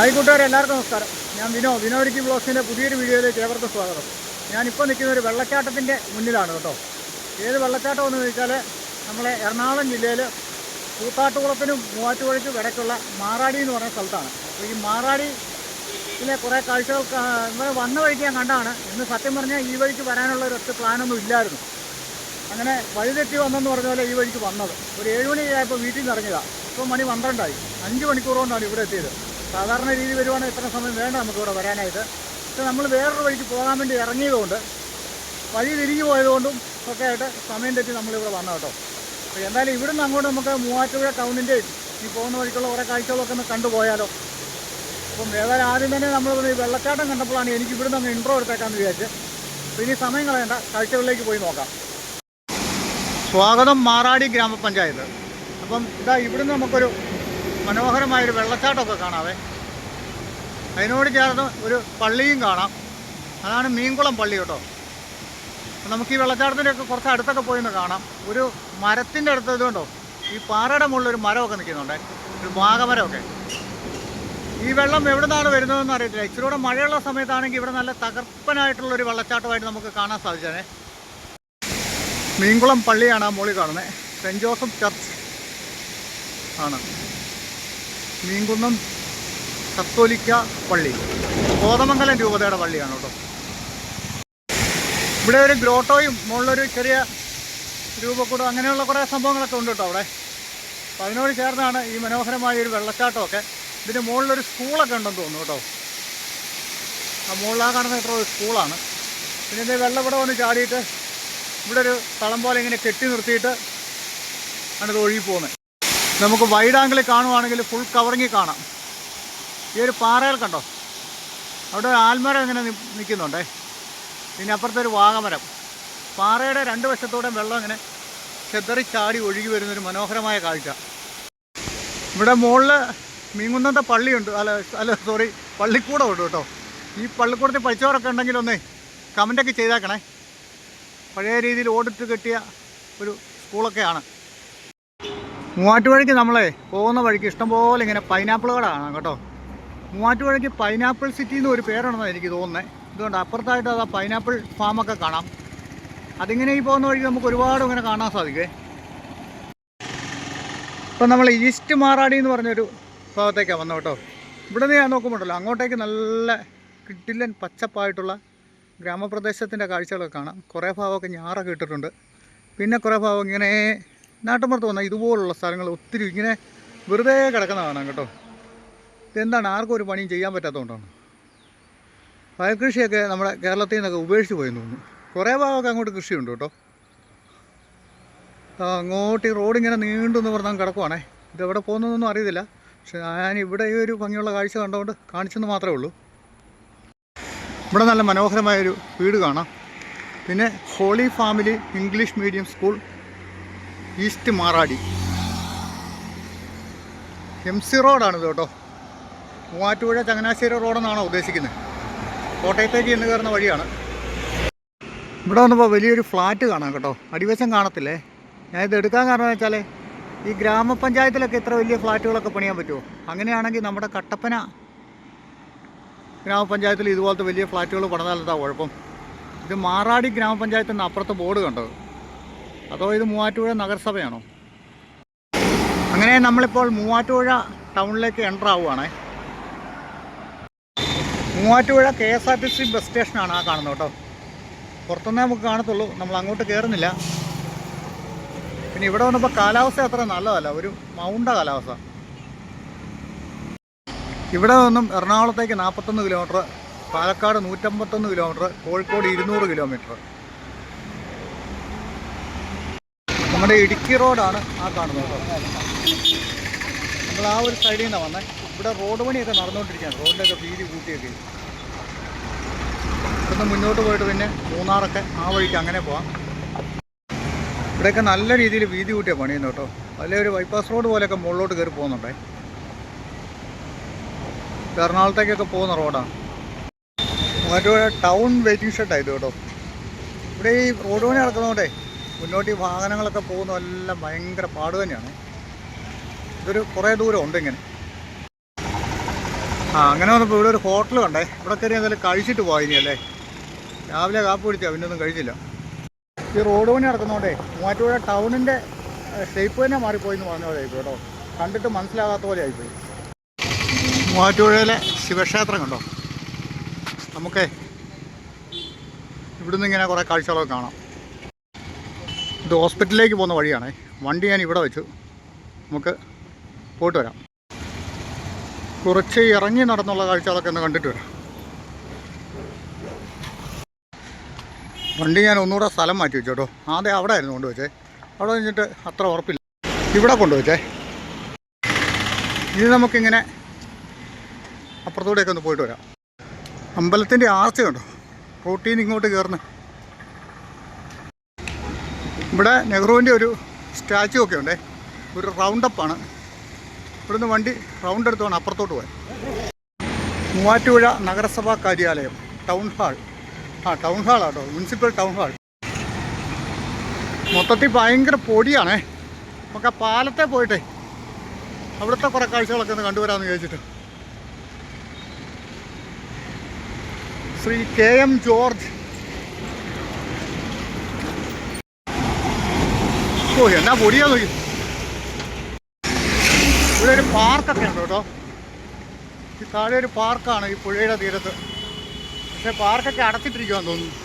Hi കൂട്ടുകാരെ എല്ലാവർക്കും നമസ്കാരം. ഞാൻ വിനോ. വിനോദിക്ക് ബ്ലോഗ്സിന്റെ പുതിയൊരു വീഡിയോയിലേക്ക് ഏവർക്കും സ്വാഗതം. ഞാനിപ്പോൾ നിൽക്കുന്ന ഒരു വെള്ളച്ചാട്ടത്തിന്റെ മുന്നിലാണ് കേട്ടോ. ഏത് വെള്ളച്ചാട്ടം എന്ന് ചോദിച്ചാൽ നമ്മളെ എറണാകുളം ജില്ലയിൽ കൂത്താട്ടുകുളത്തിനും മൂവാറ്റുപുഴയ്ക്കും ഇടയ്ക്കുള്ള മാറാടി എന്ന് പറയുന്ന സ്ഥലത്താണ്. അപ്പോൾ ഈ മാറാടിയിലെ കുറേ കാഴ്ചകൾ ഇങ്ങനെ വന്ന വഴിക്ക് ഞാൻ കണ്ടാണ്. ഇന്ന് സത്യം പറഞ്ഞാൽ ഈ വഴിക്ക് വരാനുള്ള ഒരു ഒറ്റ പ്ലാനൊന്നും ഇല്ലായിരുന്നു. അങ്ങനെ വഴിതെറ്റി വന്നെന്ന് പറഞ്ഞ പോലെ ഈ വഴിക്ക് വന്നത്. ഒരു ഏഴ് മണിയായപ്പോൾ വീട്ടിൽ നിന്ന് ഇറങ്ങിയതാണ് ഇപ്പോൾ മണി പന്ത്രണ്ടായി. അഞ്ച് മണിക്കൂർ കൊണ്ടാണ് ഇവിടെ എത്തിയത്. സാധാരണ രീതി വരുവാണെങ്കിൽ ഇത്ര സമയം വേണ്ട നമുക്ക് ഇവിടെ വരാനായിട്ട്. പക്ഷെ നമ്മൾ വേറൊരു വഴിക്ക് പോകാൻ വേണ്ടി ഇറങ്ങിയതുകൊണ്ട് വഴി തിരിഞ്ഞു പോയതുകൊണ്ടും ഒക്കെ ആയിട്ട് സമയം തെറ്റി നമ്മളിവിടെ വന്നു കേട്ടോ. അപ്പോൾ എന്തായാലും ഇവിടുന്ന് അങ്ങോട്ട് നമുക്ക് മൂവാറ്റുപുഴ ടൗണിന്റെയും ഈ പോകുന്ന വഴിക്കുള്ള കുറേ കാഴ്ചകളൊക്കെ ഒന്ന് കണ്ടുപോയാലോ അപ്പം ഏതായാലും ആദ്യം തന്നെ നമ്മൾ ഈ വെള്ളച്ചാട്ടം കണ്ടപ്പോഴാണ് എനിക്ക് ഇവിടുന്ന് അങ്ങ് ഇൻട്രോ എടുത്തേക്കാന്ന് വിചാരിച്ച്. അപ്പോൾ ഇനി സമയം കളയണ്ട കാഴ്ചകളിലേക്ക് പോയി നോക്കാം. സ്വാഗതം മാറാടി ഗ്രാമപഞ്ചായത്ത്. അപ്പം ഇതാ ഇവിടുന്ന് നമുക്കൊരു മനോഹരമായൊരു വെള്ളച്ചാട്ടമൊക്കെ കാണാവേ. അതിനോട് ചേർന്ന് ഒരു പള്ളിയും കാണാം. അതാണ് മീൻകുളം പള്ളി കേട്ടോ. നമുക്ക് ഈ വെള്ളച്ചാട്ടത്തിന്റെയൊക്കെ കുറച്ച് അടുത്തൊക്കെ പോയി ഒന്ന് കാണാം. ഒരു മരത്തിന്റെ അടുത്ത് ഇതുകൊണ്ടോ ഈ പാറയുടെ മുകളിൽ ഒരു മരമൊക്കെ നിൽക്കുന്നുണ്ട്. ഒരു വാഗമരമൊക്കെ. ഈ വെള്ളം എവിടെ നിന്നാണ് വരുന്നതെന്ന് അറിയത്തില്ല. ഇച്ചിരി കൂടെ മഴയുള്ള സമയത്താണെങ്കിൽ ഇവിടെ നല്ല തകർപ്പനായിട്ടുള്ളൊരു വെള്ളച്ചാട്ടമായിട്ട് നമുക്ക് കാണാൻ സാധിച്ചേ മീൻകുളം പള്ളിയാണ് ആ മുകളിൽ കാണുന്നത്. സെന്റ് ജോസഫ് ചർച്ച് ആണ്. മീൻകുന്നം കത്തോലിക്ക പള്ളി. കോതമംഗലം രൂപതയുടെ പള്ളിയാണ് കേട്ടോ. ഇവിടെ ഒരു ഗ്രോട്ടോയും മുകളിലൊരു ചെറിയ രൂപക്കൂടും അങ്ങനെയുള്ള കുറേ സംഭവങ്ങളൊക്കെ ഉണ്ട് കേട്ടോ അവിടെ. അപ്പോൾ അതിനോട് ചേർന്നാണ് ഈ മനോഹരമായ ഒരു വെള്ളച്ചാട്ടമൊക്കെ. ഇതിന്റെ മുകളിലൊരു സ്കൂളൊക്കെ ഉണ്ടെന്ന് തോന്നുന്നു കേട്ടോ. ആ മുകളിലാ കാണുന്ന ഒരു സ്കൂളാണ്. പിന്നെ ഇതിന്റെ വെള്ളം ഇവിടെ വന്ന് ചാടിയിട്ട് ഇവിടെ ഒരു തളം പോലെ ഇങ്ങനെ കെട്ടി നിർത്തിയിട്ട് ആണ് ഇത് ഒഴുകി പോകുന്നത്. നമുക്ക് വൈഡ് ആംഗിളിൽ കാണുവാണെങ്കിൽ ഫുൾ കവറിങ്ങിൽ കാണാം. ഈ ഒരു പാറകൾ കണ്ടോ? അവിടെ ആൽമരം ഇങ്ങനെ നിൽക്കുന്നുണ്ടേ പിന്നെ അപ്പുറത്തൊരു വാഗമരം. പാറയുടെ രണ്ട് വശത്തോടെ വെള്ളം ഇങ്ങനെ ചെതറി ചാടി ഒഴുകി വരുന്നൊരു മനോഹരമായ കാഴ്ച. ഇവിടെ മുകളിൽ മീങ്കുന്നത്തെ പള്ളിയുണ്ട്. അല്ല അല്ല സോറി പള്ളിക്കൂടം ഉണ്ട് കേട്ടോ. ഈ പള്ളിക്കൂടത്തിൽ പഠിച്ചവരൊക്കെ ഉണ്ടെങ്കിൽ ഒന്ന് കമന്റൊക്കെ ചെയ്താക്കണേ. പഴയ രീതിയിൽ ഓടിട്ട് കെട്ടിയ ഒരു സ്കൂളൊക്കെയാണ് മൂവാറ്റുപുഴയ്ക്ക് നമ്മളെ പോകുന്ന വഴിക്ക് ഇഷ്ടംപോലെ ഇങ്ങനെ പൈനാപ്പിളുകളാണ് കേട്ടോ. മൂവാറ്റുപുഴയ്ക്ക് പൈനാപ്പിൾ സിറ്റി എന്ന് ഒരു പേരുണ്ടെന്നാണ് എനിക്ക് തോന്നുന്നത് ഇതുകൊണ്ട് അപ്പുറത്തായിട്ട് അത് ആ പൈനാപ്പിൾ ഫാമൊക്കെ കാണാം. അതിങ്ങനെ ഈ പോകുന്ന വഴിക്ക് നമുക്ക് ഒരുപാട് ഇങ്ങനെ കാണാൻ സാധിക്കേ ഇപ്പം നമ്മൾ ഈസ്റ്റ് മാറാടി എന്ന് പറഞ്ഞൊരു ഭാഗത്തേക്കാണ് വന്നത് കേട്ടോ. ഇവിടെ നിന്ന് ഞാൻ നോക്കുമ്പോണ്ടല്ലോ അങ്ങോട്ടേക്ക് നല്ല കിട്ടില്ലൻ പച്ചപ്പായിട്ടുള്ള ഗ്രാമപ്രദേശത്തിന്റെ കാഴ്ചകളൊക്കെ കാണാം. കുറേ ഭാഗമൊക്കെ ഞാറൊക്കെ ഇട്ടിട്ടുണ്ട്. പിന്നെ കുറേ ഭാഗം ഇങ്ങനെ നാട്ടുമ്പുറത്ത് വന്നാൽ ഇതുപോലുള്ള സ്ഥലങ്ങൾ ഒത്തിരി ഇങ്ങനെ വെറുതെ കിടക്കുന്ന കാണാം കേട്ടോ. ഇതെന്താണ്? ആർക്കും ഒരു പണിയും ചെയ്യാൻ പറ്റാത്തതുകൊണ്ടാണ്. വയൽകൃഷിയൊക്കെ നമ്മുടെ കേരളത്തിൽ നിന്നൊക്കെ ഉപേക്ഷിച്ച് പോയെന്ന് തോന്നുന്നു. കുറേ ഭാഗമൊക്കെ അങ്ങോട്ട് കൃഷിയുണ്ട് കേട്ടോ. അങ്ങോട്ട് ഈ റോഡ് ഇങ്ങനെ നീണ്ടെന്ന് പറഞ്ഞാൽ കിടക്കുവാണേ. ഇത് എവിടെ പോകുന്നതൊന്നും അറിയത്തില്ല. പക്ഷെ ഞാൻ ഇവിടെ ഈ ഒരു ഭംഗിയുള്ള കാഴ്ച കണ്ടുകൊണ്ട് കാണിച്ചെന്ന് മാത്രമേ ഉള്ളൂ. ഇവിടെ നല്ല മനോഹരമായൊരു വീട് കാണാം. പിന്നെ holy family English medium school east Maradi. M C റോഡാണിത് കേട്ടോ. മൂവാറ്റുപുഴ ചങ്ങനാശ്ശേരി റോഡെന്നാണോ ഉദ്ദേശിക്കുന്നത്. കോട്ടയത്തേക്ക് എന്ന് കയറുന്ന വഴിയാണ്. ഇവിടെ വന്നപ്പോൾ വലിയൊരു ഫ്ലാറ്റ് കാണാം കേട്ടോ. അടിവശം കാണത്തില്ലേ? ഞാൻ ഇത് എടുക്കാൻ കാരണം വെച്ചാൽ ഈ ഗ്രാമപഞ്ചായത്തിലൊക്കെ ഇത്ര വലിയ ഫ്ലാറ്റുകളൊക്കെ പണിയാൻ പറ്റുമോ? അങ്ങനെയാണെങ്കിൽ നമ്മുടെ കട്ടപ്പന ഗ്രാമപഞ്ചായത്തിൽ ഇതുപോലത്തെ വലിയ ഫ്ലാറ്റുകൾ പണിതാലെന്താ കുഴപ്പം? ഇത് മാറാടി ഗ്രാമപഞ്ചായത്തിൽ നിന്ന് അപ്പുറത്ത് ബോർഡ് കണ്ടത്. അതോ ഇത് മൂവാറ്റുപുഴ നഗരസഭയാണോ? അങ്ങനെ നമ്മളിപ്പോൾ മൂവാറ്റുപുഴ ടൗണിലേക്ക് enter ആവുകയാണേ Muvattupuzha K S R T C bus സ്റ്റേഷനാണ് ആ കാണുന്നത് കേട്ടോ. പുറത്തുനിന്നേ നമുക്ക് കാണത്തുള്ളൂ. നമ്മൾ അങ്ങോട്ട് കയറുന്നില്ല പിന്നെ ഇവിടെ വന്നപ്പോൾ കാലാവസ്ഥ അത്ര നല്ലതല്ല. ഒരു മൗണ്ട കാലാവസ്ഥ. ഇവിടെ നിന്നും എറണാകുളത്തേക്ക് നാൽപ്പത്തൊന്ന് കിലോമീറ്റർ പാലക്കാട് നൂറ്റമ്പത്തൊന്ന് കിലോമീറ്റർ കോഴിക്കോട് ഇരുന്നൂറ് കിലോമീറ്റർ നമ്മുടെ ഇടുക്കി റോഡാണ് ആ കാണുന്നത് നമ്മൾ ആ ഒരു സൈഡിൽ നിന്നാണ് വന്നത് ഇവിടെ റോഡ് പണിയൊക്കെ നടന്നുകൊണ്ടിരിക്കുകയാണ്. റോഡിലൊക്കെ വീതി കൂട്ടിയൊക്കെ. ഇവിടുന്ന് മുന്നോട്ട് പോയിട്ട് പിന്നെ മൂന്നാറൊക്കെ ആ വഴിക്ക് അങ്ങനെ പോവാം. ഇവിടെയൊക്കെ നല്ല രീതിയിൽ വീതി കൂട്ടിയ പണിയുന്നു കേട്ടോ. അതിലെ ഒരു ബൈപ്പാസ് റോഡ് പോലെയൊക്കെ മുകളിലോട്ട് കയറി പോകുന്നുണ്ടേ. എറണാകുളത്തേക്കൊക്കെ പോകുന്ന റോഡാണ് മറ്റേ ടൗൺ വെയിറ്റിംഗ് ഷെഡാണ് ഇത് കേട്ടോ. ഇവിടെ ഈ റോഡ് പണി നടക്കുന്നതുകൊണ്ടേ മുന്നോട്ട് വാഹനങ്ങളൊക്കെ പോകുന്നതെല്ലാം ഭയങ്കര പാട് തന്നെയാണ്. ഇതൊരു കുറേ ദൂരം ഉണ്ട് ഇങ്ങനെ. ആ അങ്ങനെ വന്നപ്പോൾ ഇവിടെ ഒരു ഹോട്ടൽ കണ്ടേ. ഇവിടെ കയറി എന്തായാലും കഴിച്ചിട്ട് പോയി ഇനി അല്ലേ? രാവിലെ കാപ്പ് കുടിച്ചാൽ പിന്നെ ഒന്നും കഴിച്ചില്ല. ഈ റോഡ് പണി നടക്കുന്നതുകൊണ്ടേ മൂവാറ്റുപുഴ ടൗണിന്റെ ഷേപ്പ് തന്നെ മാറിപ്പോയി എന്ന് പറഞ്ഞ പോലെ ആയിപ്പോയി കേട്ടോ. കണ്ടിട്ട് മനസ്സിലാകാത്ത പോലെ ആയിപ്പോയി. മൂവാറ്റുപുഴയിലെ ശിവക്ഷേത്രം കണ്ടോ? നമുക്കേ ഇവിടുന്ന് ഇങ്ങനെ കുറേ കാഴ്ചകളൊക്കെ കാണാം. ഇത് ഹോസ്പിറ്റലിലേക്ക് പോകുന്ന വഴിയാണേ. വണ്ടി ഞാൻ ഇവിടെ വെച്ചു. നമുക്ക് പോയിട്ട് വരാം. കുറച്ച് ഇറങ്ങി നടന്നുള്ള കാഴ്ചകളൊക്കെ ഒന്ന് കണ്ടിട്ട് വരാം. വണ്ടി ഞാൻ ഒന്നുകൂടെ സ്ഥലം മാറ്റി വെച്ചു കേട്ടോ. ആദ്യം അവിടെ ആയിരുന്നു കൊണ്ടുവച്ചേ അവിടെ വെച്ചിട്ട് അത്ര ഉറപ്പില്ല. ഇവിടെ കൊണ്ടുവച്ചേ ഇനി നമുക്കിങ്ങനെ അപ്പുറത്തൂടെയൊക്കെ ഒന്ന് പോയിട്ട് വരാം. അമ്പലത്തിന്റെ ആർച്ച കണ്ടോ? റൂട്ടീൻ ഇങ്ങോട്ട് കയറുന്ന ഇവിടെ നെഹ്റുവിന്റെ ഒരു സ്റ്റാച്ചു ഒക്കെ ഉണ്ടേ. ഒരു റൗണ്ടപ്പാണ് ഇവിടുന്ന് വണ്ടി റൗണ്ട് എടുത്ത് വേണം അപ്പുറത്തോട്ട് പോയാൽ മൂവാറ്റുപുഴ നഗരസഭാ കാര്യാലയം ടൗൺ ഹാൾ ആ ടൗൺ ഹാളാട്ടോ മുനിസിപ്പൽ ടൗൺ ഹാൾ മൊത്തത്തിൽ ഭയങ്കര പൊടിയാണേ. നമുക്ക് ആ പാലത്തെ പോയിട്ടേ അവിടുത്തെ കുറേ കാഴ്ചകളൊക്കെ ഒന്ന് കണ്ടുവരാമെന്ന് ചോദിച്ചിട്ട് ശ്രീ കെ എം ജോർജ് ഓ എന്നാ പൊടിയാ നോക്കി. ഇവിടെ ഒരു പാർക്കൊക്കെ ഉണ്ട് കേട്ടോ. ഈ താഴെ ഒരു പാർക്കാണ് ഈ പുഴയുടെ തീരത്ത്. പക്ഷെ പാർക്കൊക്കെ അടച്ചിട്ടിരിക്കുവാന്ന് തോന്നുന്നു.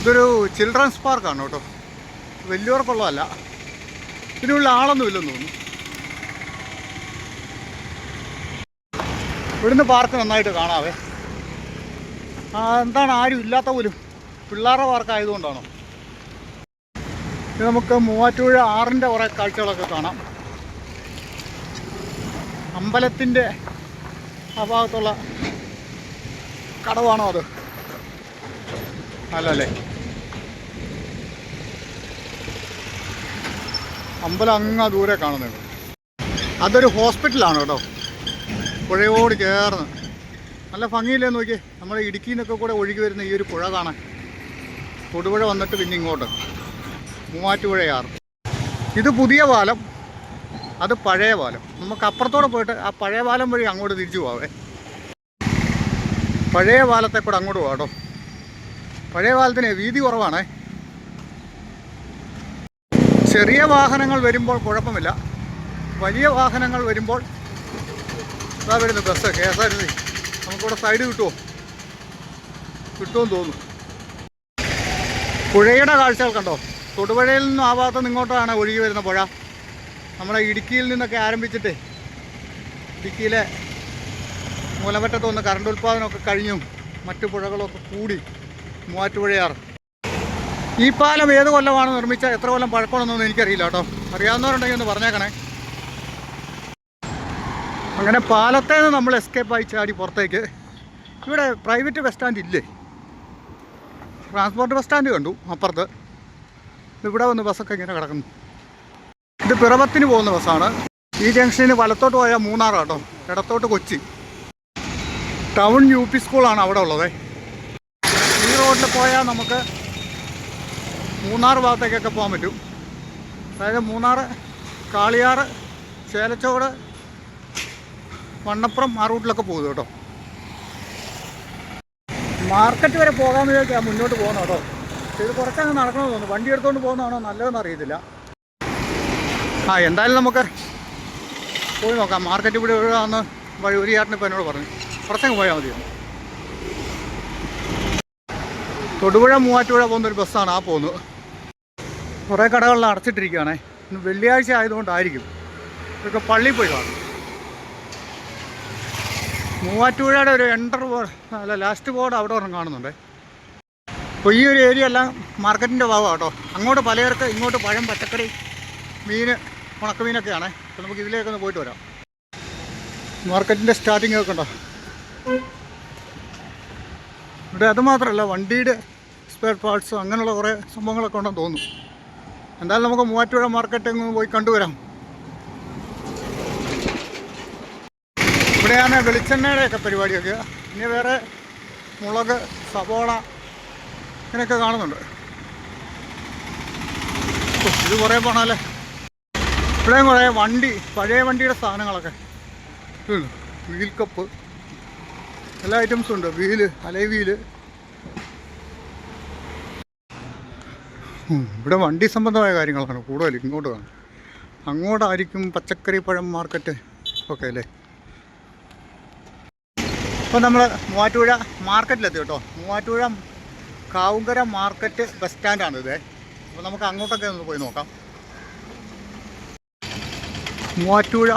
ഇതൊരു ചിൽഡ്രൻസ് പാർക്കാണ് കേട്ടോ. വലിയവർക്കുള്ളതല്ല ഇതിനുള്ള ആളൊന്നും ഇല്ലെന്ന് തോന്നുന്നു. ഇവിടുന്ന് പാർക്ക് നന്നായിട്ട് കാണാവേ. എന്താണ് ആരും ഇല്ലാത്ത പോലും പിള്ളേരുടെ പാർക്ക് ആയതുകൊണ്ടാണോ? ഇത് നമുക്ക് മൂവാറ്റുപുഴ ആറിന്റെ കുറേ കാഴ്ചകളൊക്കെ കാണാം. അമ്പലത്തിന്റെ ആ ഭാഗത്തുള്ള കടവാണോ അത്? അല്ലല്ലേ? അമ്പലം അങ്ങ് ദൂരെ കാണുന്നുണ്ട് അതൊരു ഹോസ്പിറ്റലാണ് കേട്ടോ. പുഴയോട് ചേർന്ന്. നല്ല ഭംഗിയില്ലേ നോക്കി നമ്മുടെ ഇടുക്കിയിൽ നിന്നൊക്കെ കൂടെ ഒഴുകി വരുന്ന ഈ ഒരു പുഴ കാണാൻ. തൊടുപുഴ വന്നിട്ട് പിന്നെ ഇങ്ങോട്ട്. മൂവാറ്റുപുഴയാറ് ഇത് പുതിയ പാലം. അത് പഴയ പാലം. നമുക്ക് അപ്പുറത്തോടെ പോയിട്ട് ആ പഴയ പാലം വഴി അങ്ങോട്ട് തിരിച്ചു പോവേ. പഴയ പാലത്തെ കൂടെ അങ്ങോട്ട് പോകാം കേട്ടോ പഴയ പാലത്തിന് വീതി കുറവാണേ. ചെറിയ വാഹനങ്ങൾ വരുമ്പോൾ കുഴപ്പമില്ല. വലിയ വാഹനങ്ങൾ വരുമ്പോൾ ഇതാ വരുന്നു bus K S R T C. നമുക്കിവിടെ സൈഡ് കിട്ടുമോ കിട്ടുമെന്ന് തോന്നുന്നു. പുഴയുടെ കാഴ്ചകൾ കണ്ടോ? തൊടുപുഴയിൽ നിന്നും ആ ഭാഗത്ത് ഇങ്ങോട്ടാണ് ഒഴുകി വരുന്ന പുഴ. നമ്മുടെ ഇടുക്കിയിൽ നിന്നൊക്കെ ആരംഭിച്ചിട്ട് ഇടുക്കിയിലെ മൂലമറ്റത്ത് ഒന്ന് കറണ്ട് ഉൽപ്പാദനമൊക്കെ കഴിഞ്ഞും മറ്റു പുഴകളൊക്കെ കൂടി മൂവാറ്റുപുഴയാറ് ഈ പാലം ഏത് കൊല്ലമാണ് നിർമ്മിച്ച? എത്ര കൊല്ലം പഴക്കമാണെന്നൊന്നും എനിക്കറിയില്ല കേട്ടോ. അറിയാവുന്നവരുണ്ടെങ്കിൽ ഒന്ന് പറഞ്ഞേക്കണേ. അങ്ങനെ പാലത്തെ നിന്ന് നമ്മൾ എസ്കേപ്പ് ആയി ചാടി പുറത്തേക്ക്. ഇവിടെ പ്രൈവറ്റ് ബസ് സ്റ്റാൻഡ് ഇല്ലേ? ട്രാൻസ്പോർട്ട് ബസ് സ്റ്റാൻഡ് കണ്ടു അപ്പുറത്ത്. ഇവിടെ വന്ന് ബസ്സൊക്കെ ഇങ്ങനെ കിടക്കുന്നു. ഇത് പിറവത്തിന് പോകുന്ന ബസ്സാണ് ഈ ജംഗ്ഷനിൽ വലത്തോട്ട് പോയാൽ മൂന്നാർ കേട്ടോ ഇടത്തോട്ട് കൊച്ചി. ടൗൺ യു പി സ്കൂളാണ് അവിടെ ഉള്ളത്. ഈ റോഡിൽ പോയാൽ നമുക്ക് മൂന്നാർ ഭാഗത്തേക്കൊക്കെ പോകാൻ പറ്റും. അതായത് മൂന്നാർ കാളിയാറ് ചേലച്ചോട് വണ്ണപ്പുറം ആ റൂട്ടിലൊക്കെ പോകും കേട്ടോ. മാർക്കറ്റ് വരെ പോകാമെന്ന് വിചാരിച്ചാൽ മുന്നോട്ട് പോകുന്നു കേട്ടോ. ഇത് കുറച്ചങ്ങ് നടക്കണമെന്ന് തോന്നുന്നു. വണ്ടി എടുത്തുകൊണ്ട് പോകുന്നതാണോ നല്ലതെന്ന് അറിയത്തില്ല. ആ എന്തായാലും നമുക്ക് പോയി നോക്കാം. മാർക്കറ്റ് ഇവിടെ എവിടെയാണെന്ന് വഴി ഒരു ചേട്ടൻ എന്നോട് പറഞ്ഞു. കുറച്ചങ്ങ് പോയാൽ മതിയോ തൊടുപുഴ മൂവാറ്റുപുഴ പോകുന്ന ഒരു ബസ്സാണ് ആ പോകുന്നത്. കുറേ കടകളിൽ അടച്ചിട്ടിരിക്കുകയാണേ. വെള്ളിയാഴ്ച ആയതുകൊണ്ടായിരിക്കും. ഇതൊക്കെ പള്ളിയിൽ പോയി കാണും. മൂവാറ്റുപുഴയുടെ ഒരു എന്റർ ബോർഡ് അല്ല ലാസ്റ്റ് ബോർഡ് അവിടെ ഒരെണ്ണം കാണുന്നുണ്ട്. അപ്പോൾ ഈ ഒരു ഏരിയ എല്ലാം മാർക്കറ്റിന്റെ ഭാഗമാണ് കേട്ടോ. അങ്ങോട്ട് പലചരക്ക് ഇങ്ങോട്ട് പഴം പച്ചക്കറി മീൻ ഉണക്കമീനൊക്കെയാണേ. അപ്പോൾ നമുക്ക് ഇതിലേക്ക് ഒന്ന് പോയിട്ട് വരാം. മാർക്കറ്റിന്റെ സ്റ്റാർട്ടിംഗ് ഒക്കെ ഉണ്ടോ ഇവിടെ അതുമാത്രമല്ല വണ്ടിയുടെ സ്പെയർ പാർട്സ് അങ്ങനെയുള്ള കുറേ സംഭവങ്ങളൊക്കെ ഉണ്ടെന്ന് തോന്നുന്നു. എന്തായാലും നമുക്ക് മൂവാറ്റുപുഴ മാർക്കറ്റ് പോയി കണ്ടുവരാം. ഇവിടെയാണ് വെളിച്ചെണ്ണയുടെയൊക്കെ പരിപാടിയൊക്കെ ഇനി വേറെ മുളക് സവോള ഇങ്ങനെയൊക്കെ കാണുന്നുണ്ട്. ഇത് കുറേ പോണല്ലേ? ഇവിടെയും കുറേ വണ്ടി പഴയ വണ്ടിയുടെ സാധനങ്ങളൊക്കെ. വീൽ കപ്പ് എല്ലാ ഐറ്റംസും ഉണ്ട്. വീൽ അലൈ വീൽ ഇവിടെ വണ്ടി സംബന്ധമായ കാര്യങ്ങളാണ് കൂടുതൽ ഇങ്ങോട്ട് കാണും അങ്ങോട്ടായിരിക്കും പച്ചക്കറി പഴം മാർക്കറ്റ് ഒക്കെ അല്ലേ? ഇപ്പം നമ്മൾ മൂവാറ്റുപുഴ മാർക്കറ്റിലെത്തി കേട്ടോ. മൂവാറ്റുപുഴ കാവുങ്കര മാർക്കറ്റ് ബസ് സ്റ്റാൻഡാണിത് അപ്പോൾ നമുക്ക് അങ്ങോട്ടൊക്കെ ഒന്ന് പോയി നോക്കാം. Muvattupuzha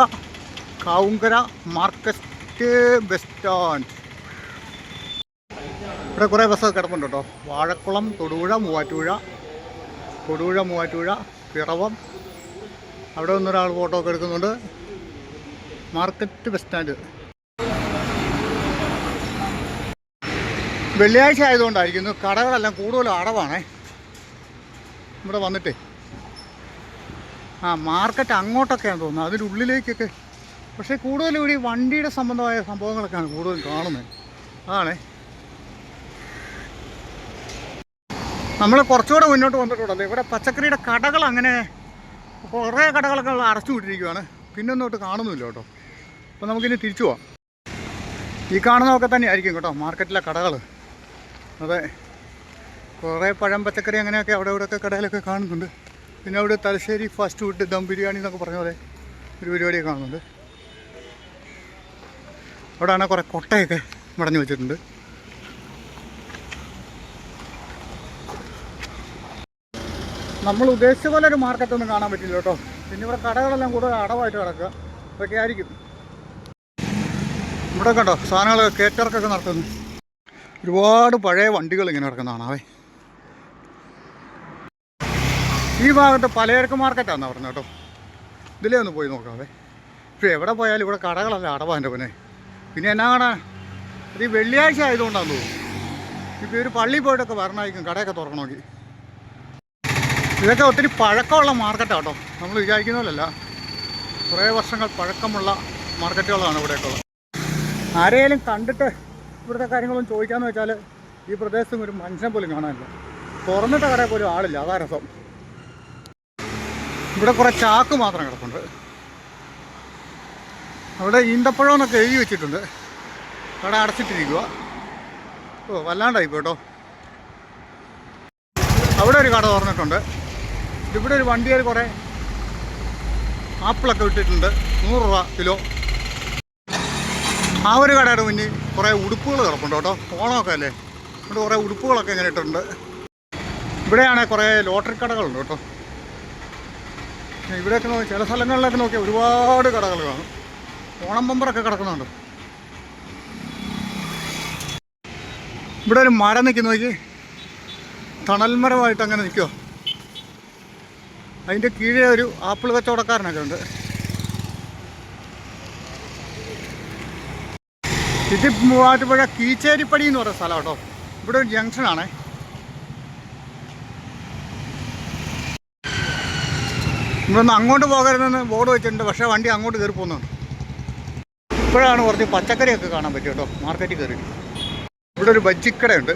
Kavumkara market bus stand. ഇവിടെ കുറേ ബസ്സൊക്കെ കിടപ്പുണ്ട് കേട്ടോ. വാഴക്കുളം തൊടുപുഴ മൂവാറ്റുപുഴ തൊടുപുഴ മൂവാറ്റുപുഴ പിറവം. അവിടെ ഒന്നൊരാൾ ഫോട്ടോ ഒക്കെ എടുക്കുന്നുണ്ട്. Market bus stand. വെള്ളിയാഴ്ച ആയതുകൊണ്ടായിരിക്കും ഇന്ന് കടകളെല്ലാം കൂടുതലും അടവാണേ. ഇവിടെ വന്നിട്ടേ. ആ മാർക്കറ്റ് അങ്ങോട്ടൊക്കെയാണ് തോന്നുന്നത് അതിന്റെ ഉള്ളിലേക്കൊക്കെ. പക്ഷേ കൂടുതലും ഇവിടെ വണ്ടിയുടെ സംബന്ധമായ സംഭവങ്ങളൊക്കെയാണ് കൂടുതലും കാണുന്നത്. അതാണേ നമ്മൾ കുറച്ചുകൂടെ മുന്നോട്ട് വന്നിട്ടുണ്ടല്ലോ ഇവിടെ പച്ചക്കറിയുടെ കടകൾ അങ്ങനെ കുറേ കടകളൊക്കെ അടച്ചു വിട്ടിരിക്കുകയാണ് പിന്നെ ഒന്നും തൊട്ട് കാണുന്നില്ല കേട്ടോ. അപ്പോൾ നമുക്കിനി തിരിച്ചു പോവാം. ഈ കാണുന്നതൊക്കെ തന്നെ ആയിരിക്കും കേട്ടോ മാർക്കറ്റിലെ കടകൾ. അതെ. കുറേ പഴം പച്ചക്കറി അങ്ങനെയൊക്കെ അവിടെ ഇവിടെയൊക്കെ കടയിലൊക്കെ കാണുന്നുണ്ട്. പിന്നെ അവിടെ തലശ്ശേരി ഫാസ്റ്റ് ഫുഡ് ദം ബിരിയാണി എന്നൊക്കെ പറഞ്ഞ പോലെ ഒരു പരിപാടിയൊക്കെ കാണുന്നുണ്ട്. അവിടെ ആണെങ്കിൽ കുറേ കൊട്ടയൊക്കെ മടഞ്ഞു വെച്ചിട്ടുണ്ട്. നമ്മൾ ഉദ്ദേശിച്ച പോലെ ഒരു മാർക്കറ്റൊന്നും കാണാൻ പറ്റില്ല കേട്ടോ. പിന്നെ ഇവിടെ കടകളെല്ലാം കൂടുതൽ അടവായിട്ട് കിടക്കുക. അതൊക്കെ ആയിരിക്കും. ഇവിടെ കണ്ടോ സാധനങ്ങൾ കയറ്റിറക്കൊക്കെ നടത്തുന്നു. ഒരുപാട് പഴയ വണ്ടികൾ ഇങ്ങനെ കിടക്കുന്നതാണാവേ ഈ ഭാഗത്ത് പലചരക്ക് മാർക്കറ്റാണെന്നാ പറഞ്ഞു കേട്ടോ. ഇതിലേ ഒന്ന് പോയി നോക്കാവേ പക്ഷേ എവിടെ പോയാലും ഇവിടെ കടകളല്ല അടവാ എന്റെ പിന്നെ. പിന്നെ എന്നാ കാണാൻ അത് ഈ വെള്ളിയാഴ്ച ആയതുകൊണ്ടാന്ന് തോന്നുന്നു. ഇപ്പോൾ ഒരു പള്ളിയിൽ പോയിട്ടൊക്കെ വരണമായിരിക്കും കടയൊക്കെ തുറക്കണമെങ്കിൽ. ഇതൊക്കെ ഒത്തിരി പഴക്കമുള്ള മാർക്കറ്റാണ് കേട്ടോ. നമ്മൾ വിചാരിക്കുന്ന പോലല്ല കുറേ വർഷങ്ങൾ പഴക്കമുള്ള മാർക്കറ്റുകളാണ് ഇവിടെയൊക്കെ ഉള്ളത്. ആരെയും കണ്ടിട്ട് ഇവിടുത്തെ കാര്യങ്ങളൊന്നും ചോദിക്കാന്ന് വെച്ചാൽ ഈ പ്രദേശത്തും ഒരു മനുഷ്യനെ പോലും കാണാനില്ല. തുറന്നിട്ട കടയിൽ പോലും ആളില്ല. അതാ രസം. ഇവിടെ കുറേ ചാക്ക് മാത്രം കിടപ്പുണ്ട്. അവിടെ ഈന്തപ്പഴം എന്നൊക്കെ എഴുതി വെച്ചിട്ടുണ്ട്. കട അടച്ചിട്ടിരിക്കുക ഓ വല്ലാണ്ടായി പോട്ടോ അവിടെ ഒരു കട തുറന്നിട്ടുണ്ട്. ഇവിടെ ഒരു വണ്ടിയിൽ കുറേ ആപ്പിളൊക്കെ വിട്ടിട്ടുണ്ട് നൂറ് രൂപ കിലോ. ആ ഒരു കടയുടെ മുന്നിൽ കുറേ ഉടുപ്പുകൾ കിടപ്പുണ്ട് കേട്ടോ. ഓണമൊക്കെ അല്ലേ? ഇവിടെ കുറേ ഉടുപ്പുകളൊക്കെ ഇങ്ങനെ ഇട്ടിട്ടുണ്ട്. ഇവിടെയാണെ കുറേ ലോട്ടറി കടകളുണ്ട് കേട്ടോ. ഇവിടെയൊക്കെ നോക്കി ചില സ്ഥലങ്ങളിലൊക്കെ നോക്കിയാൽ ഒരുപാട് കടകൾ കാണും. ഓണം ബമ്പറൊക്കെ കിടക്കുന്നുണ്ട്. ഇവിടെ ഒരു മരം നിൽക്കുന്ന നോക്കി. തണൽ മരമായിട്ട് അങ്ങനെ നിൽക്കുമോ അതിന്റെ കീഴേ ഒരു ആപ്പിൾ കച്ചവടക്കാരനൊക്കെ ഉണ്ട്. ഇത് മൂവാറ്റുപുഴ കീച്ചേരിപ്പടി എന്ന് പറയുന്ന സ്ഥലം കേട്ടോ. ഇവിടെ ഒരു ജംഗ്ഷനാണേ ഇവിടുന്ന് അങ്ങോട്ട് പോകരുതെന്ന് ബോർഡ് വെച്ചിട്ടുണ്ട്. പക്ഷേ വണ്ടി അങ്ങോട്ട് കയറി പോകുന്നുണ്ട്. ഇപ്പോഴാണ് കുറച്ച് പച്ചക്കറിയൊക്കെ കാണാൻ പറ്റും കേട്ടോ. മാർക്കറ്റിൽ കയറി. ഇവിടെ ഒരു ബജ്ജിക്കടയുണ്ട്.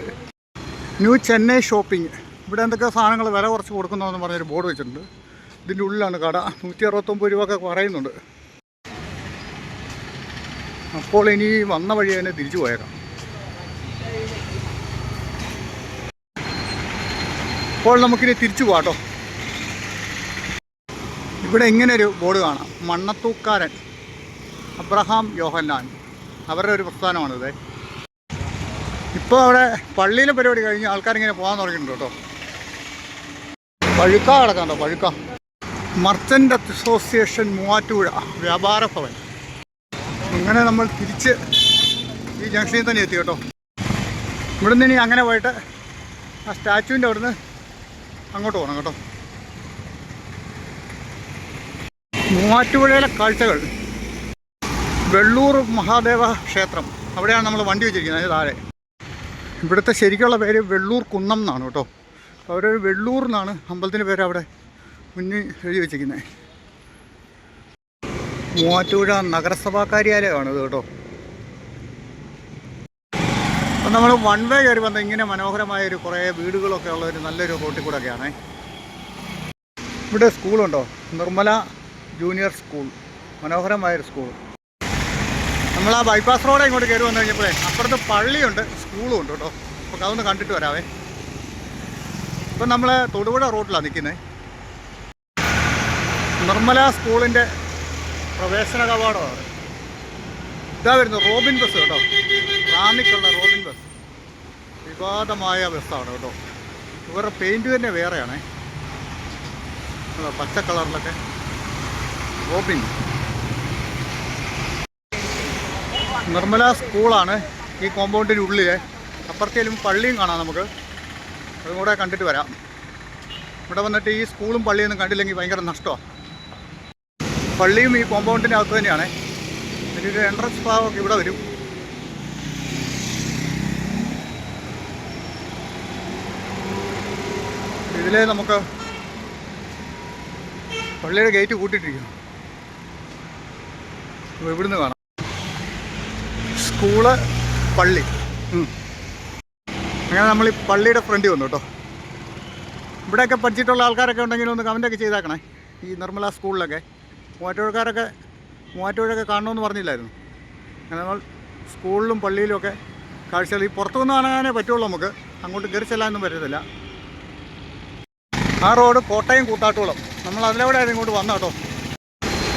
New Chennai shopping. ഇവിടെ എന്തൊക്കെ സാധനങ്ങൾ വില കുറച്ച് കൊടുക്കുന്നതെന്ന് പറഞ്ഞൊരു ബോർഡ് വെച്ചിട്ടുണ്ട്. ഇതിന്റെ ഉള്ളിലാണ് കട. നൂറ്റി അറുപത്തൊമ്പത് രൂപ ഒക്കെ പറയുന്നുണ്ട്. അപ്പോൾ ഇനി വന്ന വഴി തന്നെ തിരിച്ചു പോയേക്കാം. അപ്പോൾ നമുക്കിനി തിരിച്ചു പോകാട്ടോ ഇവിടെ ഇങ്ങനെ ഒരു ബോർഡ് കാണാം. മണ്ണത്തൂക്കാരൻ അബ്രഹാം യോഹന്നാൻ. അവരുടെ ഒരു പ്രസ്ഥാനമാണിത് ഇപ്പോൾ അവിടെ പള്ളിയിലെ പരിപാടി കഴിഞ്ഞ് ആൾക്കാരിങ്ങനെ പോകാൻ തുടങ്ങിയിട്ടുണ്ട് കേട്ടോ. പഴുക്ക കിടക്കാം കേട്ടോ പഴുക്ക. മർച്ചന്റ് അസോസിയേഷൻ മൂവാറ്റുപുഴ വ്യാപാര ഭവൻ. അങ്ങനെ നമ്മൾ തിരിച്ച് ഈ ജംഗ്ഷനിൽ തന്നെ എത്തി കേട്ടോ. ഇവിടുന്ന് ഇനി അങ്ങനെ പോയിട്ട് ആ സ്റ്റാച്ചുവിന്റെ അവിടുന്ന് അങ്ങോട്ട് പോകണം കേട്ടോ. മൂവാറ്റുപുഴയിലെ കാഴ്ചകൾ. വെള്ളൂർ മഹാദേവ ക്ഷേത്രം. അവിടെയാണ് നമ്മൾ വണ്ടി വെച്ചിരിക്കുന്നത് അതിന് താഴെ. ഇവിടുത്തെ ശരിക്കുള്ള പേര് വെള്ളൂർ കുന്നം എന്നാണ് കേട്ടോ. അവരൊരു വെള്ളൂർ എന്നാണ് അമ്പലത്തിന്റെ പേര് അവിടെ മുന്നിൽ എഴുതി വെച്ചിരിക്കുന്നത്. മൂവാറ്റുപുഴ നഗരസഭാ കാര്യാലയമാണ് കേട്ടോ. അപ്പം നമ്മൾ വൺ വേ കയറി വന്ന ഇങ്ങനെ മനോഹരമായ ഒരു കുറേ വീടുകളൊക്കെ ഉള്ള ഒരു നല്ലൊരു റോട്ടിൽ കൂടെ ഇവിടെ സ്കൂളുണ്ടോ? Nirmala junior school. മനോഹരമായൊരു സ്കൂൾ. നമ്മൾ ആ ബൈപ്പാസ് റോഡ് ഇങ്ങോട്ട് കയറി വന്നു കഴിഞ്ഞപ്പോഴേ അപ്പുറത്ത് പള്ളിയുണ്ട് സ്കൂളും ഉണ്ട് കേട്ടോ. അപ്പോൾ അതൊന്ന് കണ്ടിട്ട് വരാവേ. ഇപ്പം നമ്മൾ തൊടുപുഴ റോഡിലാണ് നിൽക്കുന്നത് നിർമ്മല സ്കൂളിന്റെ പ്രവേശന കവാടമാണ് ഇതാ വരുന്നത് റോബിൻ ബസ് കേട്ടോ. റാന്നിക്കുള്ള റോബിൻ ബസ്. വിവാദമായ ബസ്സാണ് കേട്ടോ. ഇവരുടെ പെയിന്റ് തന്നെ വേറെയാണേ. പച്ച കളറിലൊക്കെ റോബിൻ. നിർമ്മല സ്കൂളാണ് ഈ കോമ്പൗണ്ടിന്റെ ഉള്ളിലെ. അപ്പുറത്തേലും പള്ളിയും കാണാം നമുക്ക്. അതും കൂടെ കണ്ടിട്ട് വരാം. ഇവിടെ വന്നിട്ട് ഈ സ്കൂളും പള്ളിയൊന്നും കണ്ടില്ലെങ്കിൽ ഭയങ്കര നഷ്ടമാണ് പള്ളിയും ഈ കോമ്പൗണ്ടിന്റെ അകത്ത് തന്നെയാണ്. ഇതിന്റെ എൻട്രൻസ് ഭാഗമൊക്കെ ഇവിടെ വരും. ഇതിലെ നമുക്ക് പള്ളിയുടെ ഗേറ്റ് കൂട്ടിയിട്ടിരിക്കുന്നു. അപ്പോൾ ഇവിടുന്ന് കാണാം. സ്കൂൾ പള്ളി. അങ്ങനെ നമ്മൾ ഈ പള്ളിയുടെ ഫ്രണ്ടിൽ വന്നു കേട്ടോ. ഇവിടെയൊക്കെ പഠിച്ചിട്ടുള്ള ആൾക്കാരൊക്കെ ഉണ്ടെങ്കിൽ ഒന്ന് കമന്റൊക്കെ ചെയ്താക്കണേ. ഈ നിർമ്മല സ്കൂളിലൊക്കെ. മൂവാറ്റുപുഴക്കാരൊക്കെ മൂവാറ്റുപുഴയൊക്കെ കാണണമെന്ന് പറഞ്ഞില്ലായിരുന്നു. അങ്ങനെ നമ്മൾ സ്കൂളിലും പള്ളിയിലുമൊക്കെ കാഴ്ചകൾ ഈ പുറത്തു നിന്ന് കാണാനേ പറ്റുള്ളൂ നമുക്ക്. അങ്ങോട്ട് കയറി ചെല്ലാനൊന്നും പറ്റത്തില്ല. ആ റോഡ് കോട്ടയം കൂത്താട്ടോളം നമ്മൾ അതിലൂടെ ആയിരുന്നു ഇങ്ങോട്ട് വന്ന കേട്ടോ.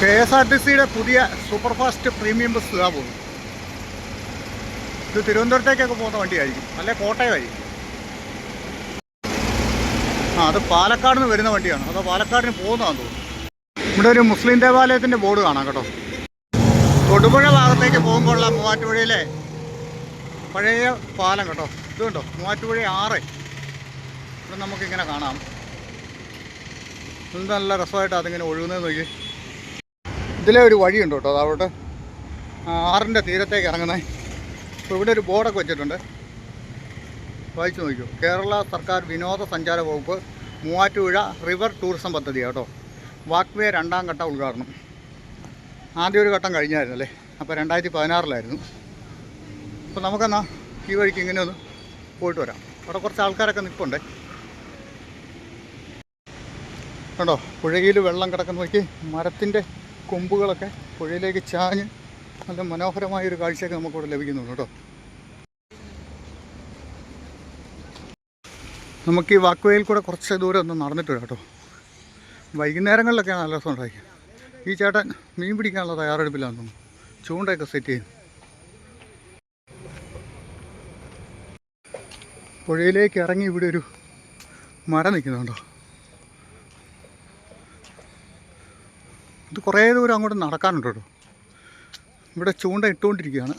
കെ എസ് ആർ ടി സിയുടെ പുതിയ സൂപ്പർ ഫാസ്റ്റ് പ്രീമിയം ബസ് ഇതാ പോകും ഇത് തിരുവനന്തപുരത്തേക്കൊക്കെ പോകുന്ന വണ്ടിയായിരിക്കും. അല്ലെ കോട്ടയമായിരിക്കും. ആ അത് പാലക്കാട് നിന്ന് വരുന്ന വണ്ടിയാണ്. അതോ പാലക്കാടിന് പോകുന്നതാണെന്ന് തോന്നുന്നു. ഇവിടെ ഒരു മുസ്ലിം ദേവാലയത്തിന്റെ ബോർഡ് കാണാം കേട്ടോ. തൊടുപുഴ ഭാഗത്തേക്ക് പോകുമ്പോഴുള്ള മൂവാറ്റുപുഴയിലെ പഴയ പാലം കേട്ടോ. ഇത് കണ്ടോ? മൂവാറ്റുപുഴ ആറ്. ഇവിടെ നമുക്കിങ്ങനെ കാണാം. ഇത് നല്ല രസമായിട്ട് അതിങ്ങനെ ഒഴുകുന്നത് നോക്കി. ഇതിലെ ഒരു വഴിയുണ്ട് കേട്ടോ അതവിടെ ആറിന്റെ തീരത്തേക്ക് ഇറങ്ങുന്നത് അപ്പോൾ ഇവിടെ ഒരു ബോർഡൊക്കെ വെച്ചിട്ടുണ്ട്. വായിച്ചു നോക്കൂ കേരള സർക്കാർ വിനോദസഞ്ചാര വകുപ്പ് മൂവാറ്റുപുഴ റിവർ ടൂറിസം പദ്ധതി കേട്ടോ. വാക്ക് വേ രണ്ടാം ഘട്ട ഉദ്ഘാടനം. ആദ്യ ഒരു ഘട്ടം കഴിഞ്ഞായിരുന്നു അല്ലേ അപ്പോൾ രണ്ടായിരത്തി പതിനാറിലായിരുന്നു. അപ്പോൾ നമുക്കെന്നാ ഈ വഴിക്ക് ഇങ്ങനെ ഒന്ന് പോയിട്ട് വരാം. അവിടെ കുറച്ച് ആൾക്കാരൊക്കെ നിൽപ്പുണ്ടേ കണ്ടോ? പുഴയിൽ വെള്ളം കിടക്കുന്ന. നോക്കി മരത്തിന്റെ കൊമ്പുകളൊക്കെ പുഴയിലേക്ക് ചാഞ്ഞ് നല്ല മനോഹരമായ ഒരു കാഴ്ചയൊക്കെ നമുക്കിവിടെ ലഭിക്കുന്നുണ്ട് കേട്ടോ. നമുക്ക് ഈ വാക്വേയിൽ കൂടെ കുറച്ച് ദൂരം ഒന്ന് നടന്നിട്ട് കേട്ടോ. വൈകുന്നേരങ്ങളിലൊക്കെ നല്ല രസം ഉണ്ടായിരിക്കും ഈ ചേട്ടൻ മീൻ പിടിക്കാനുള്ള തയ്യാറെടുപ്പിലാണെന്ന് തോന്നുന്നു. ചൂണ്ടയൊക്കെ സെറ്റ് ചെയ്യും. പുഴയിലേക്ക് ഇറങ്ങി ഇവിടെ ഒരു മര നിൽക്കുന്നുണ്ടോ? ഇത് കുറേ ദൂരം അങ്ങോട്ട് നടക്കാനുണ്ട്? കേട്ടോ ഇവിടെ ചൂണ്ട ഇട്ടുകൊണ്ടിരിക്കുകയാണ്.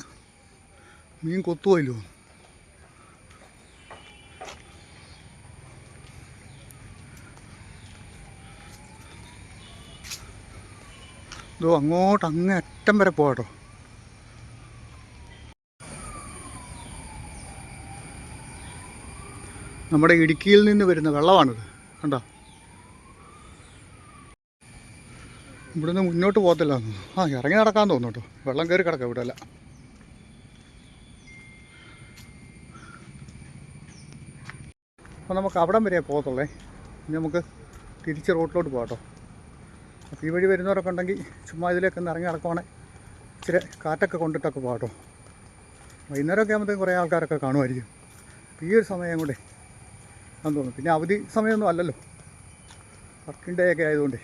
മീൻ കൊത്തുപോയില്ലോ ഇതോ അങ്ങോട്ട് അങ്ങേ അറ്റം വരെ പോകട്ടോ നമ്മുടെ ഇടുക്കിയിൽ നിന്ന് വരുന്ന വെള്ളമാണിത് കണ്ടോ? ഇവിടുന്ന് മുന്നോട്ട് പോകത്തില്ല ആ ഇറങ്ങി നടക്കാൻ തോന്നുന്നു വെള്ളം കയറി കിടക്കാം ഇവിടെ അല്ല അപ്പോൾ നമുക്ക് അവിടം വരെ പോകത്തുള്ളേ. ഇനി നമുക്ക് തിരിച്ച് റോട്ടിലോട്ട് പോകാം അപ്പോൾ ഈ വഴി വരുന്നവരൊക്കെ ഉണ്ടെങ്കിൽ ചുമ്മാ ഇതിലേക്ക് ഒന്ന് ഇറങ്ങി നടക്കുവാണെ. ഇച്ചിരി കാറ്റൊക്കെ കൊണ്ടിട്ടൊക്കെ പോകട്ടോ കേട്ടോ വൈകുന്നേരമൊക്കെ ആകുമ്പോഴത്തേക്കും കുറേ ആൾക്കാരൊക്കെ കാണുമായിരിക്കും. അപ്പോൾ ഈ ഒരു സമയം കൂടെ ആണെന്ന് തോന്നുന്നു. പിന്നെ അവധി സമയമൊന്നും അല്ലല്ലോ. വർക്കിംഗ് ഡേ ഒക്കെ ആയതുകൊണ്ട്.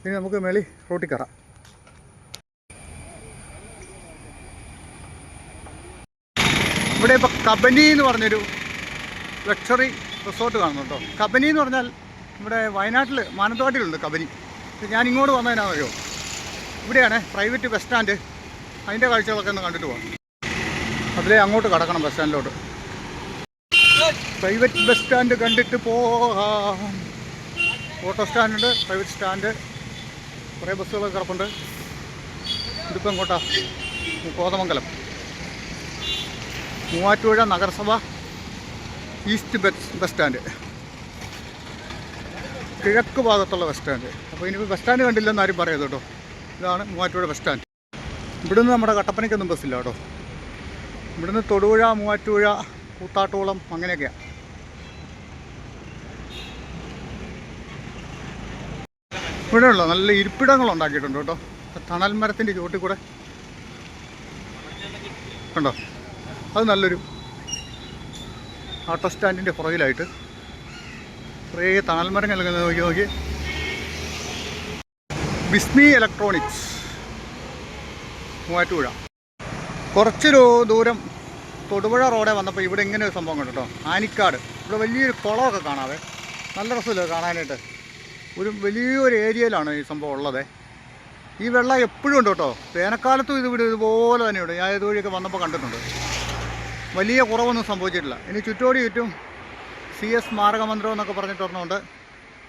ഇനി നമുക്ക് മേളി റോട്ടിൽ കയറാം. ഇവിടെ ഇപ്പോൾ കബനി എന്ന് പറഞ്ഞൊരു ലക്ഷറി റിസോർട്ട് കാണുന്നുണ്ടോ കബനി എന്ന് പറഞ്ഞാൽ ഇവിടെ വയനാട്ടിൽ മാനന്തവാടിയിലുണ്ട് കബനി. ഞാൻ ഇങ്ങോട്ട് വന്നതിനാണെന്നറിയോ? ഇവിടെയാണ് പ്രൈവറ്റ് ബസ് സ്റ്റാൻഡ് അതിന്റെ കാഴ്ചകളൊക്കെ ഒന്ന് കണ്ടിട്ട് പോകാം അതിലേ അങ്ങോട്ട് കടക്കണം ബസ് സ്റ്റാൻഡിലോട്ട് പ്രൈവറ്റ് ബസ് സ്റ്റാൻഡ് കണ്ടിട്ട് പോകാം. ഓട്ടോ സ്റ്റാൻഡുണ്ട് പ്രൈവറ്റ് സ്റ്റാൻഡ് കുറേ ബസ്സുകളൊക്കെ കിടപ്പുണ്ട്. ഇതിപ്പം എങ്ങോട്ടാ? കോതമംഗലം. മൂവാറ്റുപുഴ നഗരസഭ ഈസ്റ്റ് ബസ് ബസ് സ്റ്റാൻഡ് കിഴക്ക് ഭാഗത്തുള്ള ബസ് സ്റ്റാൻഡ് അപ്പോൾ ഇനി ബസ് സ്റ്റാൻഡ് കണ്ടില്ലെന്ന് ആരും പറയരുത് കേട്ടോ. ഇതാണ് മൂവാറ്റുപുഴ ബസ് സ്റ്റാൻഡ് ഇവിടുന്ന് നമ്മുടെ കട്ടപ്പനയ്ക്കൊന്നും ബസ്സില്ല കേട്ടോ. ഇവിടുന്ന് തൊടുപുഴ മൂവാറ്റുപുഴ കൂത്താട്ടോളം അങ്ങനെയൊക്കെയാണ് ഇവിടെയുള്ള നല്ല ഇരിപ്പിടങ്ങൾ ഉണ്ടാക്കിയിട്ടുണ്ട് കേട്ടോ. തണൽ മരത്തിന്റെ ചുവട്ടിൽ കൂടെ. കണ്ടോ? അത് നല്ലൊരു ഓട്ടോ സ്റ്റാൻഡിന്റെ പുറകിലായിട്ട് കുറേ തണൽ മരങ്ങൾ നോക്കി നോക്കി. ബിസ്മി ഇലക്ട്രോണിക്സ്. മൂവാറ്റുപുഴ. കുറച്ചൊരു ദൂരം തൊടുപുഴ റോഡേ വന്നപ്പോൾ ഇവിടെ ഇങ്ങനെ ഒരു സംഭവം കണ്ടു കേട്ടോ. ആനിക്കാട്. ഇവിടെ വലിയൊരു കുളമൊക്കെ കാണാവേ. നല്ല രസമില്ല കാണാനായിട്ട്. ഒരു വലിയൊരു ഏരിയയിലാണ് ഈ സംഭവം ഉള്ളത്. ഈ വെള്ളം എപ്പോഴും ഉണ്ട് കേട്ടോ. വേനൽക്കാലത്തും ഇത് ഇവിടെ ഇതുപോലെ തന്നെയുണ്ട്. ഞാൻ ഇതുവഴിയൊക്കെ വന്നപ്പോൾ കണ്ടിട്ടുണ്ട്. വലിയ കുറവൊന്നും സംഭവിച്ചിട്ടില്ല. ഇനി ചുറ്റോടി ചുറ്റും സി എസ് സ്മാരക മന്ദിരം എന്നൊക്കെ പറഞ്ഞിട്ട് ഒരെണ്ണമുണ്ട്.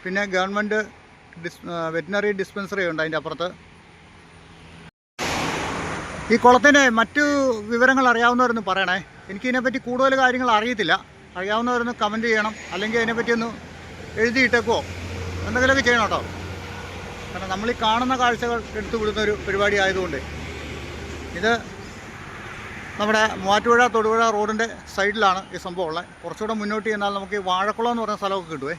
പിന്നെ ഗവൺമെന്റ് ഡിസ് വെറ്റിനറി ഡിസ്പെൻസറി ഉണ്ട് അതിന്റെ അപ്പുറത്ത്. ഈ കുളത്തിന്റെ മറ്റു വിവരങ്ങൾ അറിയാവുന്നവരൊന്ന് പറയണേ. എനിക്കിതിനെപ്പറ്റി കൂടുതൽ കാര്യങ്ങൾ അറിയത്തില്ല. അറിയാവുന്നവരൊന്ന് കമന്റ് ചെയ്യണം. അല്ലെങ്കിൽ അതിനെപ്പറ്റി ഒന്ന് എഴുതിയിട്ടേക്കോ. എന്തെങ്കിലുമൊക്കെ ചെയ്യണം കേട്ടോ. കാരണം നമ്മൾ ഈ കാണുന്ന കാഴ്ചകൾ എടുത്തു വിടുന്ന ഒരു പരിപാടി ആയതുകൊണ്ട്. ഇത് നമ്മുടെ മൂവാറ്റുപുഴ തൊടുപുഴ റോഡിന്റെ സൈഡിലാണ് ഈ സംഭവം ഉള്ളത്. കുറച്ചുകൂടെ മുന്നോട്ട് ചെന്നാൽ നമുക്ക് ഈ വാഴക്കുളം എന്ന് പറയുന്ന സ്ഥലമൊക്കെ കിട്ടുമേ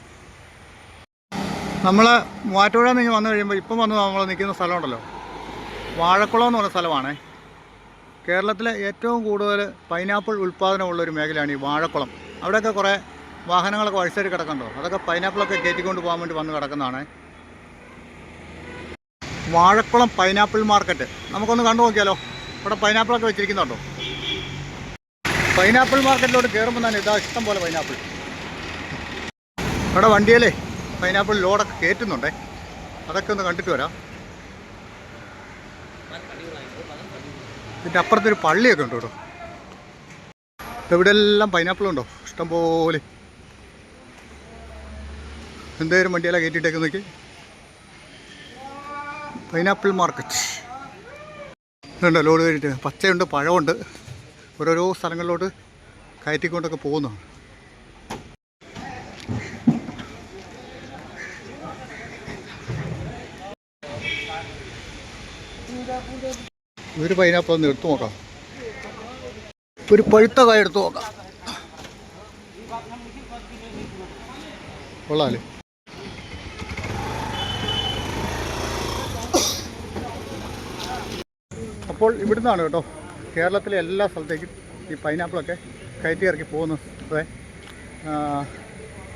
നമ്മൾ മൂവാറ്റുപുഴ നിന്ന് വന്നു കഴിയുമ്പോൾ ഇപ്പം വന്ന് നമ്മൾ നിൽക്കുന്ന സ്ഥലമുണ്ടല്ലോ. വാഴക്കുളം എന്ന് പറയുന്ന സ്ഥലമാണേ. കേരളത്തിലെ ഏറ്റവും കൂടുതൽ പൈനാപ്പിൾ ഉൽപ്പാദനമുള്ള ഒരു മേഖലയാണ് ഈ വാഴക്കുളം. അവിടെയൊക്കെ കുറേ വാഹനങ്ങളൊക്കെ വഴിച്ചേരി കിടക്കണ്ടോ അതൊക്കെ പൈനാപ്പിളൊക്കെ കയറ്റിക്കൊണ്ട് പോകാൻ വേണ്ടി വന്ന് കിടക്കുന്നതാണ്. Vazhakulam pineapple market. നമുക്കൊന്ന് കണ്ടു നോക്കിയാലോ? ഇവിടെ പൈനാപ്പിളൊക്കെ വെച്ചിരിക്കുന്നുണ്ടോ? പൈനാപ്പിൾ മാർക്കറ്റിലോട്ട് കയറുമ്പോൾ തന്നെ ഇതാ ഇഷ്ടം പോലെ പൈനാപ്പിൾ. ഇവിടെ വണ്ടിയല്ലേ പൈനാപ്പിൾ ലോഡൊക്കെ കയറ്റുന്നുണ്ടേ അതൊക്കെ ഒന്ന് കണ്ടിട്ട് വരാം. ഇതിന്റെ അപ്പുറത്തൊരു പള്ളിയൊക്കെ ഉണ്ട് കേട്ടോ. ഇവിടെ എല്ലാം പൈനാപ്പിൾ ഉണ്ടോ? ഇഷ്ടം പോലെ. എന്തേലും വണ്ടിയെല്ലാം കയറ്റിയിട്ടേക്ക് നോക്കി. Pineapple market. ഇതുണ്ടോ ലോഡ് കയറ്റിട്ട് പച്ചയുണ്ട് പഴമുണ്ട്. ഓരോരോ സ്ഥലങ്ങളിലോട്ട് കയറ്റിക്കൊണ്ടൊക്കെ പോകുന്നു. ഒരു പൈനാപ്പിൾ ഒന്ന് എടുത്തു നോക്കാം. ഒരു പഴുത്ത കായ എടുത്തു നോക്കാം. കൊള്ളാലേ. അപ്പോൾ ഇവിടുന്നാണ് കേട്ടോ. കേരളത്തിലെ എല്ലാ സ്ഥലത്തേക്കും ഈ പൈനാപ്പിളൊക്കെ കയറ്റി ഇറക്കി പോകുന്നത്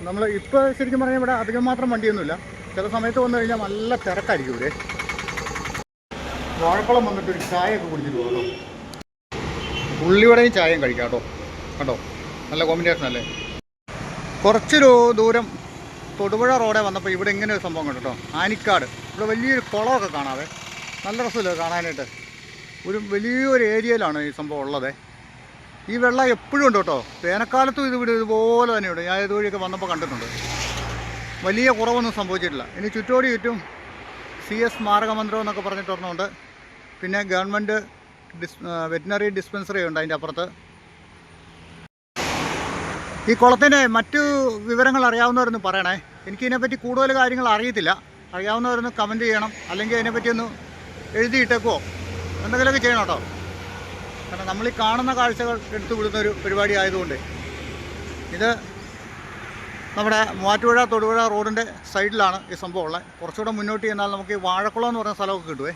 നമ്മൾ ഇപ്പോൾ ശരിക്കും പറഞ്ഞാൽ ഇവിടെ അധികം മാത്രം വണ്ടിയൊന്നുമില്ല. ചില സമയത്ത് വന്നു കഴിഞ്ഞാൽ നല്ല തിരക്കായിരിക്കും ഇവിടെ. വാഴക്കുളം വന്നിട്ട് ഒരു ചായയൊക്കെ കുടിച്ചിട്ട് പോകാം കേട്ടോ. ഉള്ളിവടയും ചായയും കഴിക്കാം കേട്ടോ. കേട്ടോ നല്ല കോമ്പിനേഷൻ അല്ലേ? കുറച്ചൊരു ദൂരം തൊടുപുഴ റോഡെ വന്നപ്പോൾ ഇവിടെ ഇങ്ങനെ ഒരു സംഭവം കണ്ടു കേട്ടോ. ആനിക്കാട്. ഇവിടെ വലിയൊരു കുളമൊക്കെ കാണാവേ. നല്ല രസമല്ലേ കാണാനായിട്ട്? ഒരു വലിയൊരു ഏരിയയിലാണ് ഈ സംഭവം ഉള്ളത്. ഈ വെള്ളം എപ്പോഴും ഉണ്ട് കേട്ടോ. വേനൽക്കാലത്തും ഇത് ഇവിടെ ഇതുപോലെ തന്നെയുണ്ട്. ഞാൻ ഇതുവഴിയൊക്കെ വന്നപ്പോൾ കണ്ടിട്ടുണ്ട്. വലിയ കുറവൊന്നും സംഭവിച്ചിട്ടില്ല. ഇനി ചുറ്റോടി ചുറ്റും സി എസ് സ്മാരക മന്ദിരം എന്നൊക്കെ പറഞ്ഞിട്ട് ഒരെണ്ണമുണ്ട്. പിന്നെ ഗവൺമെന്റ് ഡിസ് വെറ്റിനറി ഡിസ്പെൻസറി ഉണ്ട് അതിന്റെ അപ്പുറത്ത്. ഈ കുളത്തിന്റെ മറ്റു വിവരങ്ങൾ അറിയാവുന്നവരൊന്ന് പറയണേ. എനിക്കിതിനെപ്പറ്റി കൂടുതൽ കാര്യങ്ങൾ അറിയത്തില്ല. അറിയാവുന്നവരൊന്ന് കമന്റ് ചെയ്യണം. അല്ലെങ്കിൽ അതിനെപ്പറ്റി ഒന്ന് എഴുതിയിട്ടേക്കോ എന്തെങ്കിലുമൊക്കെ ചെയ്യണം കേട്ടോ. കാരണം നമ്മൾ ഈ കാണുന്ന കാഴ്ചകൾ എടുത്തു വിടുന്ന ഒരു പരിപാടി ആയതുകൊണ്ട്. ഇത് നമ്മുടെ മൂവാറ്റുപുഴ തൊടുപുഴ റോഡിന്റെ സൈഡിലാണ് ഈ സംഭവം ഉള്ളത്. കുറച്ചുകൂടെ മുന്നോട്ട് ചെന്നാൽ നമുക്ക് ഈ വാഴക്കുളം എന്ന് പറയുന്ന സ്ഥലമൊക്കെ കിട്ടുമേ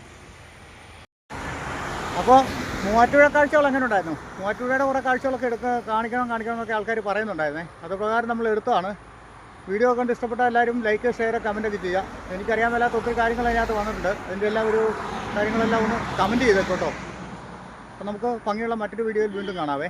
അപ്പോൾ മൂവാറ്റുപുഴ കാഴ്ചകൾ അങ്ങനെ ഉണ്ടായിരുന്നു? മൂവാറ്റുപുഴയുടെ കുറേ കാഴ്ചകളൊക്കെ എടുക്കുക കാണിക്കണം കാണിക്കണം എന്നൊക്കെ ആൾക്കാർ പറയുന്നുണ്ടായിരുന്നേ. അത് പ്രകാരം നമ്മൾ എടുത്തതാണ്. വീഡിയോ കണ്ട് ഇഷ്ടപ്പെട്ട എല്ലാവരും ലൈക്ക് ഷെയർ കമന്റൊക്കെ ചെയ്യുക. എനിക്കറിയാൻ മേലാത്ത ഒത്തിരി കാര്യങ്ങൾ അതിനകത്ത് വന്നിട്ടുണ്ട്. അതിന്റെ എല്ലാം ഒരു കാര്യങ്ങളെല്ലാം ഒന്ന് കമന്റ് ചെയ്തേക്കോട്ടോ അപ്പോൾ നമുക്ക് ഭംഗിയുള്ള മറ്റൊരു വീഡിയോയിൽ വീണ്ടും കാണാവേ.